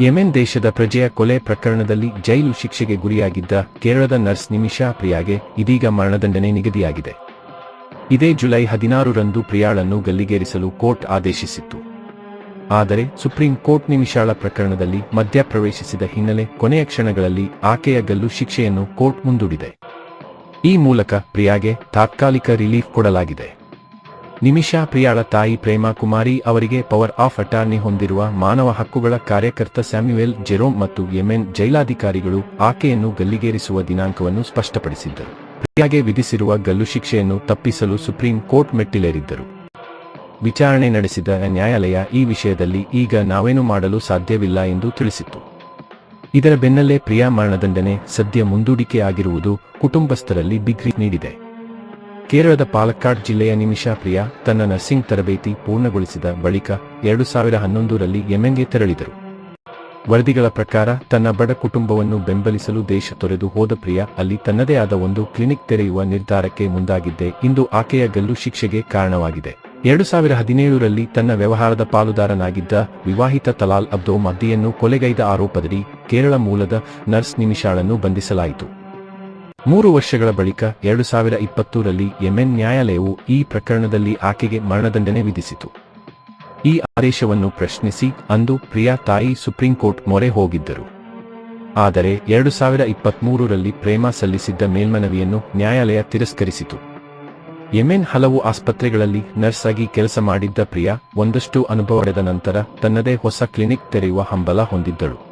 Yemen ದೇಶದ ಪ್ರಜೆಯ ಕೊಲೆ ಪ್ರಕರಣದಲ್ಲಿ ಜೈಲು ಶಿಕ್ಷೆಗೆ ಗುರಿಯಾಗಿದ್ದ ಕೇರಳದ ನರ್ಸ್ ನಿಮಿಷಾ ಪ್ರಿಯಾಗೆ ಇದೀಗ ಮರಣದಂಡನೆ ನಿಗದಿಯಾಗಿದೆ. ಇದೇ ಜುಲೈ ಹದಿನಾರರಂದು ಪ್ರಿಯಾಳನ್ನು ಗಲ್ಲಿಗೇರಿಸಲು ಕೋರ್ಟ್ ಆದೇಶಿಸಿತ್ತು. ಆದರೆ ಸುಪ್ರೀಂ ಕೋರ್ಟ್ ನಿಮಿಷಾಳ ಪ್ರಕರಣದಲ್ಲಿ ಮಧ್ಯಪ್ರವೇಶಿಸಿದ ಹಿನ್ನೆಲೆ ಕೊನೆಯ ಕ್ಷಣಗಳಲ್ಲಿ ಆಕೆಯ ಗಲ್ಲು ಶಿಕ್ಷೆಯನ್ನು ಕೋರ್ಟ್ ಮುಂದೂಡಿದೆ. ಈ ಮೂಲಕ ಪ್ರಿಯಾಗೆ ತಾತ್ಕಾಲಿಕ ರಿಲೀಫ್ ಕೊಡಲಾಗಿದೆ. ನಿಮಿಷಾ ಪ್ರಿಯಾಳ ತಾಯಿ ಪ್ರೇಮಾ ಕುಮಾರಿ ಅವರಿಗೆ ಪವರ್ ಆಫ್ ಅಟಾರ್ನಿ ಹೊಂದಿರುವ ಮಾನವ ಹಕ್ಕುಗಳ ಕಾರ್ಯಕರ್ತ ಸ್ಯಾಮ್ಯುವೆಲ್ ಜೆರೋಮ್ ಮತ್ತು ಯೆಮೆನ್ ಜೈಲಾಧಿಕಾರಿಗಳು ಆಕೆಯನ್ನು ಗಲ್ಲಿಗೇರಿಸುವ ದಿನಾಂಕವನ್ನು ಸ್ಪಷ್ಟಪಡಿಸಿದ್ದರು. ಪ್ರಿಯಾಗೆ ವಿಧಿಸಿರುವ ಗಲ್ಲು ಶಿಕ್ಷೆಯನ್ನು ತಪ್ಪಿಸಲು ಸುಪ್ರೀಂ ಕೋರ್ಟ್ ಮೆಟ್ಟಿಲೇರಿದ್ದರು. ವಿಚಾರಣೆ ನಡೆಸಿದ ನ್ಯಾಯಾಲಯ ಈ ವಿಷಯದಲ್ಲಿ ಈಗ ನಾವೇನು ಮಾಡಲು ಸಾಧ್ಯವಿಲ್ಲ ಎಂದು ತಿಳಿಸಿತ್ತು. ಇದರ ಬೆನ್ನಲ್ಲೇ ಪ್ರಿಯಾ ಮರಣದಂಡನೆ ಸದ್ಯ ಮುಂದೂಡಿಕೆಯಾಗಿರುವುದು ಕುಟುಂಬಸ್ಥರಲ್ಲಿ ಬಿಗ್ರಿ ನೀಡಿದೆ. ಕೇರಳದ ಪಾಲಕ್ಕಾಡ್ ಜಿಲ್ಲೆಯ ನಿಮಿಷಾ ಪ್ರಿಯಾ ತನ್ನ ನರ್ಸಿಂಗ್ ತರಬೇತಿ ಪೂರ್ಣಗೊಳಿಸಿದ ಬಳಿಕ ಎರಡು ಸಾವಿರ ಹನ್ನೊಂದರಲ್ಲಿ ಯೆಮೆನ್ಗೆ ತೆರಳಿದರು. ವರದಿಗಳ ಪ್ರಕಾರ ತನ್ನ ಬಡ ಕುಟುಂಬವನ್ನು ಬೆಂಬಲಿಸಲು ದೇಶ ತೊರೆದು ಹೋದ ಪ್ರಿಯಾ ಅಲ್ಲಿ ತನ್ನದೇ ಆದ ಒಂದು ಕ್ಲಿನಿಕ್ ತೆರೆಯುವ ನಿರ್ಧಾರಕ್ಕೆ ಮುಂದಾಗಿದ್ದೆ ಇಂದು ಆಕೆಯ ಗಲ್ಲು ಶಿಕ್ಷೆಗೆ ಕಾರಣವಾಗಿದೆ. ಎರಡು ಸಾವಿರ ಹದಿನೇಳರಲ್ಲಿ ತನ್ನ ವ್ಯವಹಾರದ ಪಾಲುದಾರನಾಗಿದ್ದ ವಿವಾಹಿತ ತಲಾಲ್ ಅಬ್ದೋ ಮದ್ದಿಯನ್ನು ಕೊಲೆಗೈದ ಆರೋಪದಡಿ ಕೇರಳ ಮೂಲದ ನರ್ಸ್ ನಿಮಿಷಾಳನ್ನು ಬಂಧಿಸಲಾಯಿತು. ಮೂರು ವರ್ಷಗಳ ಬಳಿಕ ಎರಡು ಸಾವಿರ ಇಪ್ಪತ್ತೂರಲ್ಲಿ ಯೆಮೆನ್ ನ್ಯಾಯಾಲಯವು ಈ ಪ್ರಕರಣದಲ್ಲಿ ಆಕೆಗೆ ಮರಣದಂಡನೆ ವಿಧಿಸಿತು. ಈ ಆದೇಶವನ್ನು ಪ್ರಶ್ನಿಸಿ ಅಂದು ಪ್ರಿಯಾ ತಾಯಿ ಸುಪ್ರೀಂ ಕೋರ್ಟ್ ಮೊರೆ ಹೋಗಿದ್ದರು. ಆದರೆ ಎರಡು ಸಾವಿರ ಇಪ್ಪತ್ಮೂರರಲ್ಲಿ ಪ್ರೇಮ ಸಲ್ಲಿಸಿದ್ದ ಮೇಲ್ಮನವಿಯನ್ನು ನ್ಯಾಯಾಲಯ ತಿರಸ್ಕರಿಸಿತು. ಯೆಮೆನ್ ಹಲವು ಆಸ್ಪತ್ರೆಗಳಲ್ಲಿ ನರ್ಸ್ ಆಗಿ ಕೆಲಸ ಮಾಡಿದ್ದ ಪ್ರಿಯಾ ಒಂದಷ್ಟು ಅನುಭವ ನಂತರ ತನ್ನದೇ ಹೊಸ ಕ್ಲಿನಿಕ್ ತೆರೆಯುವ ಹಂಬಲ ಹೊಂದಿದ್ದಳು.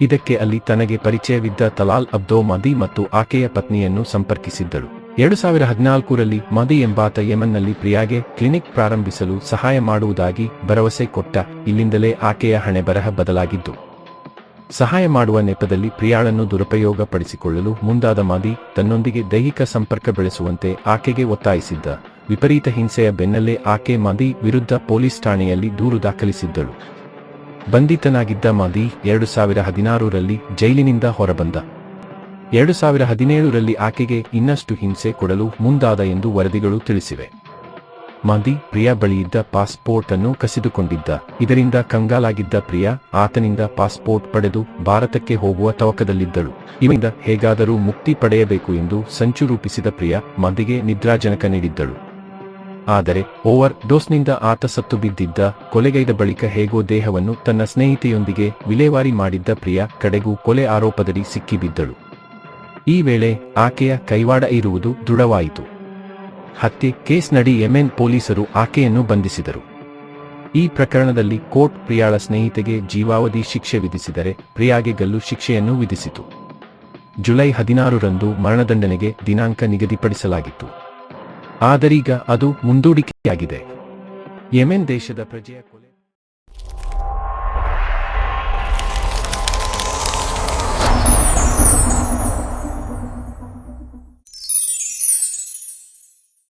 ಇದಕ್ಕೆ ಅಲ್ಲಿ ತನಗೆ ಪರಿಚಯವಿದ್ದ ತಲಾಲ್ ಅಬ್ದೋ ಮದಿ ಮತ್ತು ಆಕೆಯ ಪತ್ನಿಯನ್ನು ಸಂಪರ್ಕಿಸಿದ್ದಳು ಎರಡು ಸಾವಿರ ಹದಿನಾಲ್ಕರಲ್ಲಿ ಮದಿ ಎಂಬಾತ ಯೆಮನ್ನಲ್ಲಿ ಪ್ರಿಯಾಗೆ ಕ್ಲಿನಿಕ್ ಪ್ರಾರಂಭಿಸಲು ಸಹಾಯ ಮಾಡುವುದಾಗಿ ಭರವಸೆ ಕೊಟ್ಟ ಇಲ್ಲಿಂದಲೇ ಆಕೆಯ ಹಣೆ ಬರಹ ಬದಲಾಗಿದ್ದು. ಸಹಾಯ ಮಾಡುವ ನೆಪದಲ್ಲಿ ಪ್ರಿಯಾಳನ್ನು ದುರುಪಯೋಗಪಡಿಸಿಕೊಳ್ಳಲು ಮುಂದಾದ ಮಾದಿ ತನ್ನೊಂದಿಗೆ ದೈಹಿಕ ಸಂಪರ್ಕ ಬೆಳೆಸುವಂತೆ ಆಕೆಗೆ ಒತ್ತಾಯಿಸಿದ್ದ. ವಿಪರೀತ ಹಿಂಸೆಯ ಬೆನ್ನಲ್ಲೇ ಆಕೆ ಮದಿ ವಿರುದ್ಧ ಪೊಲೀಸ್ ಠಾಣೆಯಲ್ಲಿ ದೂರು ದಾಖಲಿಸಿದ್ದಳು. ಬಂಧಿತನಾಗಿದ್ದ ಮಾದಿ ಎರಡು ಸಾವಿರ ಹದಿನಾರರಲ್ಲಿ ಜೈಲಿನಿಂದ ಹೊರಬಂದ. ಎರಡು ಸಾವಿರ ಹದಿನೇಳರಲ್ಲಿ ಆಕೆಗೆ ಇನ್ನಷ್ಟು ಹಿಂಸೆ ಕೊಡಲು ಮುಂದಾದ ಎಂದು ವರದಿಗಳು ತಿಳಿಸಿವೆ. ಮಾದಿ ಪ್ರಿಯಾ ಬಳಿಯಿದ್ದ ಪಾಸ್ಪೋರ್ಟ್ ಅನ್ನು ಕಸಿದುಕೊಂಡಿದ್ದ. ಇದರಿಂದ ಕಂಗಾಲಾಗಿದ್ದ ಪ್ರಿಯಾ ಆತನಿಂದ ಪಾಸ್ಪೋರ್ಟ್ ಪಡೆದು ಭಾರತಕ್ಕೆ ಹೋಗುವ ತವಕದಲ್ಲಿದ್ದಳು. ಇವರಿಂದ ಹೇಗಾದರೂ ಮುಕ್ತಿ ಪಡೆಯಬೇಕು ಎಂದು ಸಂಚು ರೂಪಿಸಿದ ಪ್ರಿಯಾ ಮದಿಗೆ ನಿದ್ರಾಜನಕ ನೀಡಿದ್ದಳು. ಆದರೆ ಓವರ್ ಡೋಸ್ನಿಂದ ಆತ ಸತ್ತು ಬಿದ್ದಿದ್ದ ಕೊಲೆಗೈದ ಬಳಿಕ ಹೇಗೋ ದೇಹವನ್ನು ತನ್ನ ಸ್ನೇಹಿತೆಯೊಂದಿಗೆ ವಿಲೇವಾರಿ ಮಾಡಿದ್ದ ಪ್ರಿಯಾ ಕಡೆಗೂ ಕೊಲೆ ಆರೋಪದಡಿ ಸಿಕ್ಕಿಬಿದ್ದಳು. ಈ ವೇಳೆ ಆಕೆಯ ಕೈವಾಡ ಇರುವುದು ದೃಢವಾಯಿತು. ಹತ್ಯೆ ಕೇಸ್ ನಡಿ ಯೆಮೆನ್ ಪೊಲೀಸರು ಆಕೆಯನ್ನು ಬಂಧಿಸಿದರು. ಈ ಪ್ರಕರಣದಲ್ಲಿ ಕೋರ್ಟ್ ಪ್ರಿಯಾಳ ಸ್ನೇಹಿತೆಗೆ ಜೀವಾವಧಿ ಶಿಕ್ಷೆ ವಿಧಿಸಿದರೆ ಪ್ರಿಯಾಗೆ ಗಲ್ಲು ಶಿಕ್ಷೆಯನ್ನು ವಿಧಿಸಿತು. ಜುಲೈ ಹದಿನಾರರಂದು ಮರಣದಂಡನೆಗೆ ದಿನಾಂಕ ನಿಗದಿಪಡಿಸಲಾಗಿತ್ತು. ಆದರೀಗ ಅದು ಮುಂದೂಡಿಕೆಯಾಗಿದೆ. ಯೆಮೆನ್ ದೇಶದ ಪ್ರಜೆಯ ಕೊಲೆ